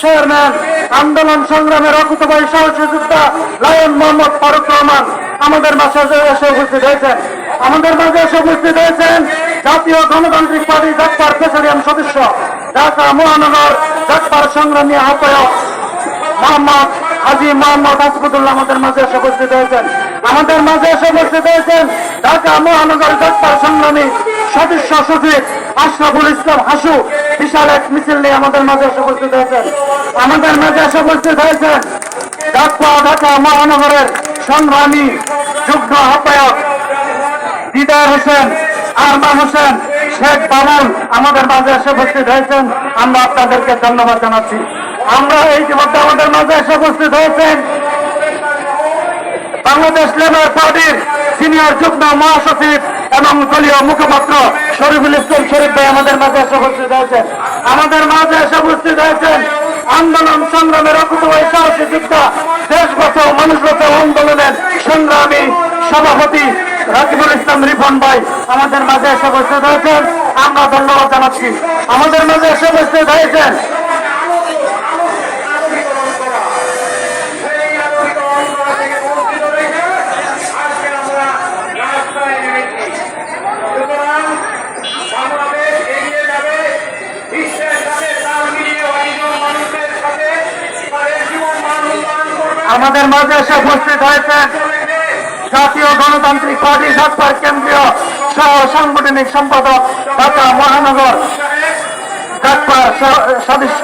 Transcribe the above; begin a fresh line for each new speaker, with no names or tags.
Chairman আন্দোলন সংগ্রামের সাহসী যোদ্ধা লায়ন মোহাম্মদ ফারুক রহমান আমাদের মাঝে এসে উপস্থিত হয়েছেন। আমাদের মাঝে এসে উপস্থিত হয়েছেন জাতীয় গণতান্ত্রিক পার্টি ডাক্তার প্রেসিডিয়াম সদস্য, ঢাকা মহানগর ডাক্তার সংগ্রামী আহ্বায়ক মোহাম্মদ হাজি মোহাম্মদ হাসপুতুল্লাহ আমাদের মাঝে এসে উপস্থিত হয়েছেন। আমাদের মাঝে এসে উপস্থিত হয়েছেন ঢাকা মহানগর ডাক্তার সংগ্রামী সদস্য সচিব আশরাফুল ইসলাম হাসু, বিশাল এক মিছিল নিয়ে আমাদের মাঝে এসে উপস্থিত আমাদের মাঝে এসে উপস্থিত হয়েছেন ঢাকা ঢাকা মহানগরের সংগ্রামী যুগ্ম আহ্বায়ক দিদার হোসেন, আরমান হোসেন, শেখ বাবুল আমাদের মাঝে এসে উপস্থিত হয়েছেন। আমরা আপনাদেরকে ধন্যবাদ জানাচ্ছি। আমরা এই ইতিমধ্যে আমাদের মাঝে এসে উপস্থিত হয়েছেন বাংলাদেশ লেবার পার্টির সিনিয়র যুগ্ম মহাসচিব এবং দলীয় মুখপাত্র শরীফুল ইসলাম শরীফ ভাই আমাদের মাঝে এসে উপস্থিত হয়েছেন। আমাদের মাঝে এসে উপস্থিত হয়েছেন আন্দোলন সংগ্রামের অকুতবাহী সাহসী যোদ্ধা, দেশ বাঁচাও, মানুষ বাঁচাও আন্দোলনের সংগ্রামী সভাপতি রাকিবুল ইসলাম রিফন ভাই, আমাদের মাঝে এসে উপস্থিত হয়েছেন। আমরা ধন্যবাদ জানাচ্ছি। আমাদের মাঝে এসে হয়েছেন আমাদের মাঝে এসে উপস্থিত হয়েছেন জাতীয় গণতান্ত্রিক পার্টি সরকার কেন্দ্রীয় সহ সাংগঠনিক সম্পাদক ঢাকা মহানগর ডাক্তার সদস্য